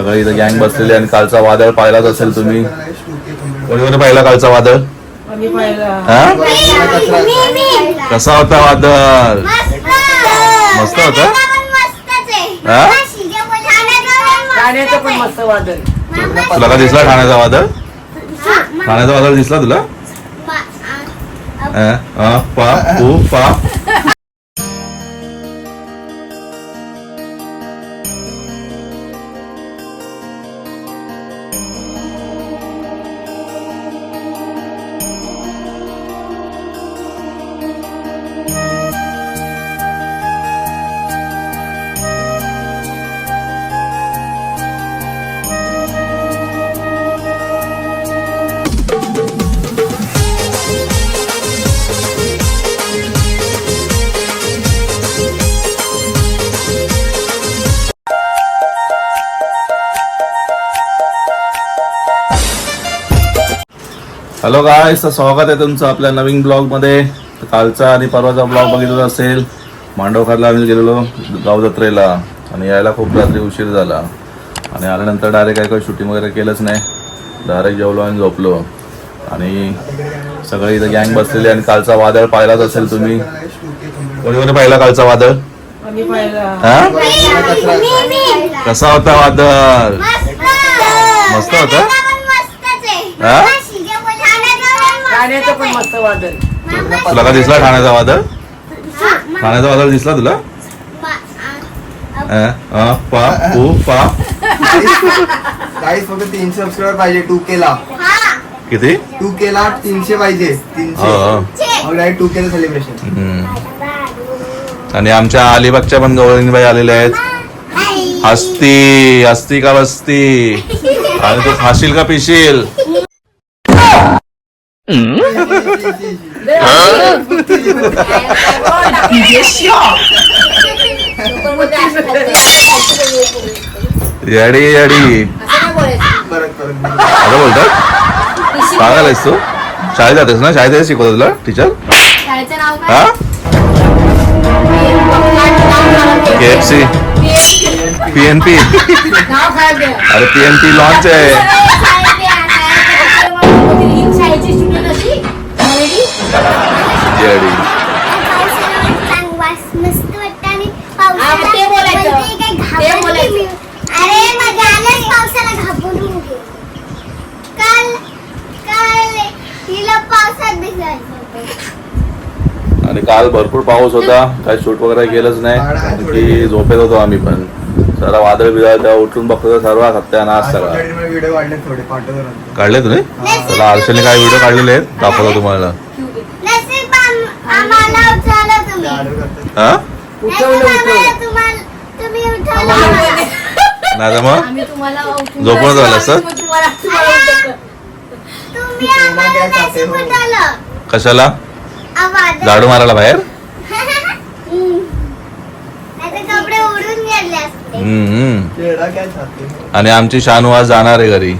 सगळी इथं गँग बसलेली आणि कालचा वादळ पाहिलाच असेल तुम्ही. कोणी कोणी पाहिला कालचा वादळ? हा? कसा होता वादळ? मस्त होता? हा? ठाण्याचं पण मस्त वादळ. तुला का दिसला ठाण्याचा वादळ? ठाण्याचा वादळ दिसला तुला? पा पा. हॅलो गाय स्वागत आहे तुमचं आपल्या नवीन ब्लॉगमध्ये तर कालचा आणि परवाचा ब्लॉग बघितला असेल. मांडवखारला आम्ही गेलेलो गाव जत्रेला आणि यायला खूप रात्री उशीर झाला. आणि आल्यानंतर डायरेक्ट काय काही शूटिंग वगैरे केलंच नाही. डायरेक्ट जेवलो आणि झोपलो. आणि सगळे इथं गँग बसलेली आणि कालचा वादळ पाहिलाच असेल तुम्ही. कोणी कोणी पाहिला कालचा वादळ? आम्ही पाहिला. हा? कसा होता वादळ? मस्त. होता? हा? ठाण्याचं पण मस्त वादळ. तुला का दिसला ठाण्याचा वादळ? ठाण्याचा वादळ दिसला तुला? अ, अ, पा उ पा. गाईस फक्त तीनशे सबस्क्राईबर पाहिजे टू के ला. किती? टू के ला तीनशे पाहिजे. तीनशे. हो. मग डायरेक्ट टू के सेलिब्रेशन हम्म. आणि आमच्या अलिबागच्या पण गवळणीबाई आलेल्या आहेत. हस्ती हस्ती का बसती. आणि तू खाशील का पिशील? येडी येडी. असं बोलतात सांगायलास तू? शाळेत जातेस ना? शाळेत शिकवतो तुला टीचर हा? K F C P N P? अरे पी एन पी लॉन्च आहे. येडी मस्त वाटतं आणि मग ते बोलायचं. पावसाळ्यात काही ते घाबरली बोलायचं. मी. अरे मग आलंच पावसाला घाबरून गेली. काल काल हिला पावसात भिजायचं होतं. आणि काल भरपूर पाऊस होता काही शूट वगैरे केलंच नाही की झोपेत होतो आम्ही पण जरा वादळ बिदळ तेव्हा उठून बघतो सर्व सगळा वाढले थोडे पाठवतो काढले तुम्ही चला आरशाने काय व्हिडिओ काढलेले आहेत दाखवतो तुम्हाला नाही तर मग? झोपून झालं असतं? उठवलं कशाला? आवाज झाडू मारायला बाहेर? हम्म. नाहीतर कपडे उडून गेले असते. हम्म, हम्म. चेहरा काय छाती आणि आमची शानू आज जाणार आहे घरी.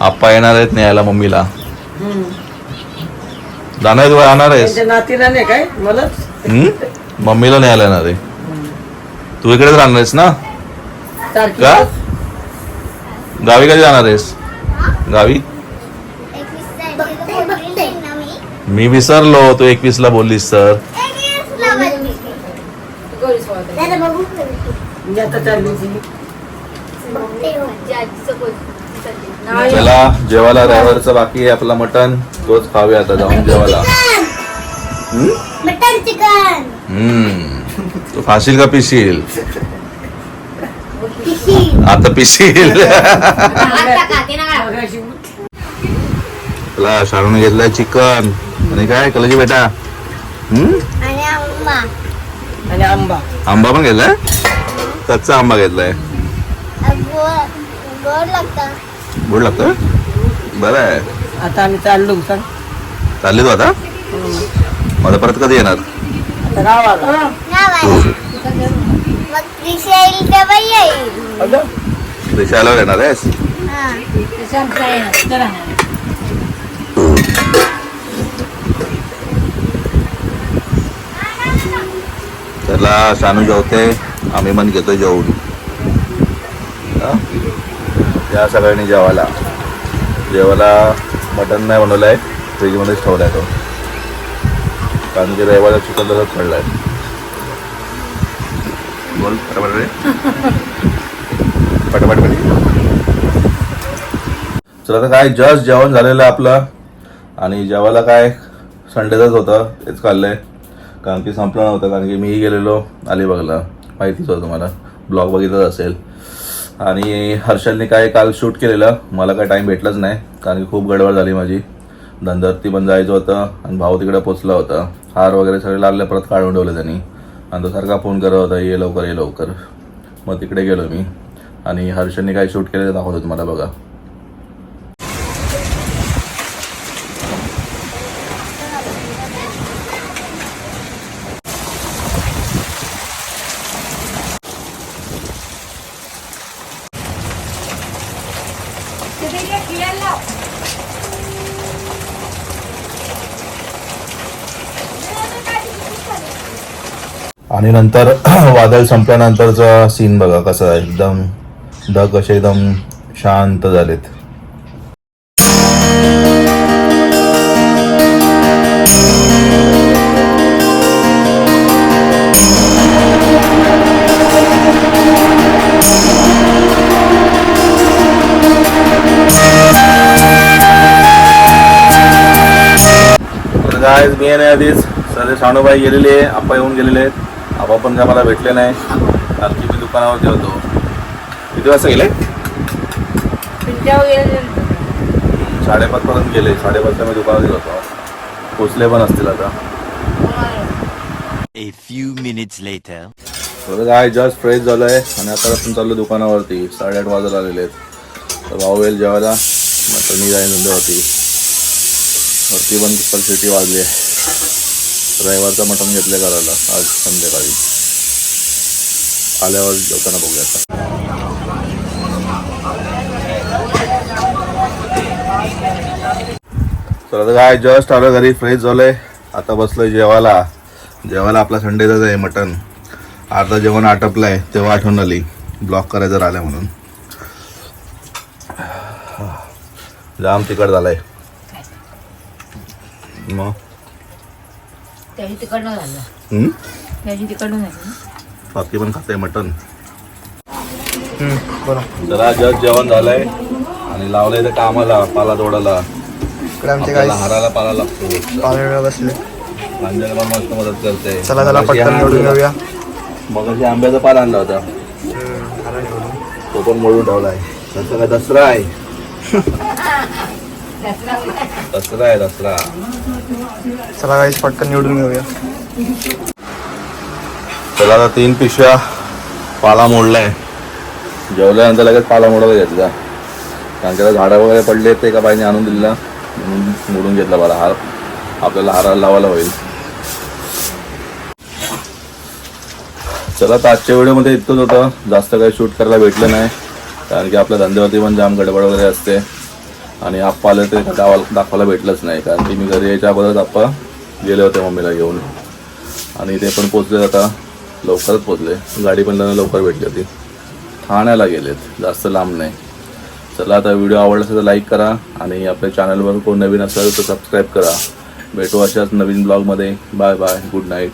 आप्पा येणार आहेत न्यायला मम्मीला. जाणार तू जाणार आहेस? त्यांच्या नातीला नाही काय? मला हम्म? मम्मीला न्यायला येणार आहे तू. इकडेच राहणार आहेस ना? का? गावी कधी जाणार आहेस? गावी? मी विसरलो तू एकवीस ला बोललीस तर. मी आता चालली ती. आजी- आजीचं बोल. चालते. चला जेवायला रविवारचं बाकी आहे आपला मटन तोच खाऊया आता जाऊन जेवायला. हम्म? Mutton chicken. हम्म. तू खाशील का पिशील? आता पिशील. तुला शाळून घेतलाय चिकन. आणि काय कलाची बेटा? हम्म? आणि आंबा. आणि आंबा. पण घेतलाय? कच्चा आंबा घेतलाय. गोड गोड लागतं. गोड लागतं बरं आहे. आता आम्ही चाललो सांग चालली तू आता माझा परत कधी येणार? आता गावाला. गावाला. मग दिशा येईल तेव्हा येईल अगं, देशाला येणार आहेस? हा. शांत आहे. चला. त्याला शानू जेवते. आम्ही पण घेतो जेवून. हा? या सगळ्यांनी जेवायला. जेवायला मटन नाही बनवलं आहे फ्रीजमध्येच ठेवला आहे तो. कारण की रविवारचा चिकन तसंच पडला आहे. बोल पटापट पटापट चला आता काय जस्ट जेवण झालेलं आहे आपलं. आणि जेवायला काय संडेचंच होतं तेच खाल्लंय. कारण की संपलं नव्हतं कारण की मीही गेलेलो अलिबागला माहितीच होतं तुम्हाला. ब्लॉग बघितलंच असेल. आणि हर्षलने काय काल शूट केलेलं मला काय टाईम भेटलाच नाही कारण की खूप गडबड झाली माझी. धनधरती पण जायचं होतं आणि भाऊ तिकडे पोचला होता. हार वगैरे सगळे लागले परत काढून ठेवले त्यांनी. आणि तो सारखा फोन करत होता ये लवकर ये लवकर. मग तिकडे गेलो मी. आणि हर्षलने काय शूट केलेलं दाखवत दाखवतो तुम्हाला बघा. आणि नंतर वादळ संपल्यानंतरचा सीन बघा कसा आहे एकदम ढग कसे एकदम शांत झालेत. तर काय मी आणि आधीच सध्या साणूबाई गेलेली आहे आप्पा येऊन गेलेले. आहेत आप्पा पण काय मला भेटले नाही. की मी दुकानावरती होतो. किती वाजता गेले? पिंट्यावर गेले साडेपाच पर्यंत गेले. साडेपाचला मी दुकानावरती होतो. पोचले पण असतील आता. A few minutes later. तर काय जस्ट फ्रेश झालं आहे आणि आता आपण चाललो दुकानावरती. साडेआठ वाजत आलेले आहेत. तर भाऊ येईल जेवायला. नंतर मी जाईन धंद्यावरती. वरती पण सिटी वाजली आहे. रविवारचं मटण घेतलं करायला आज संध्याकाळी. आल्यावर जेवताना बघूया आता. तर आता काय जस्ट आलं घरी फ्रेश झालंय. आता बसलोय जेवायला. जेवायला आपला संडेचाच आहे मटन अर्धा जेवण आटपलंय तेव्हा आठवण आली. ब्लॉक करायचं राहिलं म्हणून. जाम तिकट झालाय. मग? त्याची तिकडनं झालं. हम्म? त्याची तिकडनं झालं. बाकी पण खाते मटन जरा जस्ट जेवण झालंय आणि लावलंय तर कामाला पाला तोडायला. इकडे आमचे आपल्याला काय हाराला पाला लागतो. पाहुणे बसले. अंजली पण मस्त मदत करते. चला चला मगाशी पटकन हा निवडून आणला- घेऊया. मगाशी आंब्याचा पाला आणला होता. हम्म, आला निवडून. तो पण मोडून ठेवलाय. त्याचा काय दसरा आहे. दसरा आहे दसरा. चला काहीच पटकन निवडून घेऊया. त्याला आता तीन पिशव्या पाला मोडलाय. जेवल्यानंतर लगेच पाला मोडायला घेतला. कारण त्याला झाडं वगैरे पडले ते एका बाईने आणून दिला म्हणून मोडून घेतला मला हार. आपल्याला हाराला लावायला होईल. चला तर आजच्या व्हिडिओमध्ये इतकंच होतं. जास्त काही शूट करायला भेटलं नाही. कारण की आपल्या धंद्यावरती पण जाम गडबड वगैरे असते. आणि आप्पाला ते गावाला दाखवायला भेटलंच नाही कारण की मी घरी यायच्या अगोदरच आप्पा गेले होते मम्मीला घेऊन. आणि ते पण पोचले आता लवकरच पोचले गाडी पण त्यांना लवकर भेटली होती. ठाण्याला गेलेत जास्त लांब नाही. चला आता व्हिडिओ आवडला असेल तर लाईक करा आणि आपल्या चॅनलवर कोण नवीन असेल तर सबस्क्राईब करा. भेटू अशाच नवीन ब्लॉगमध्ये. Bye bye good night.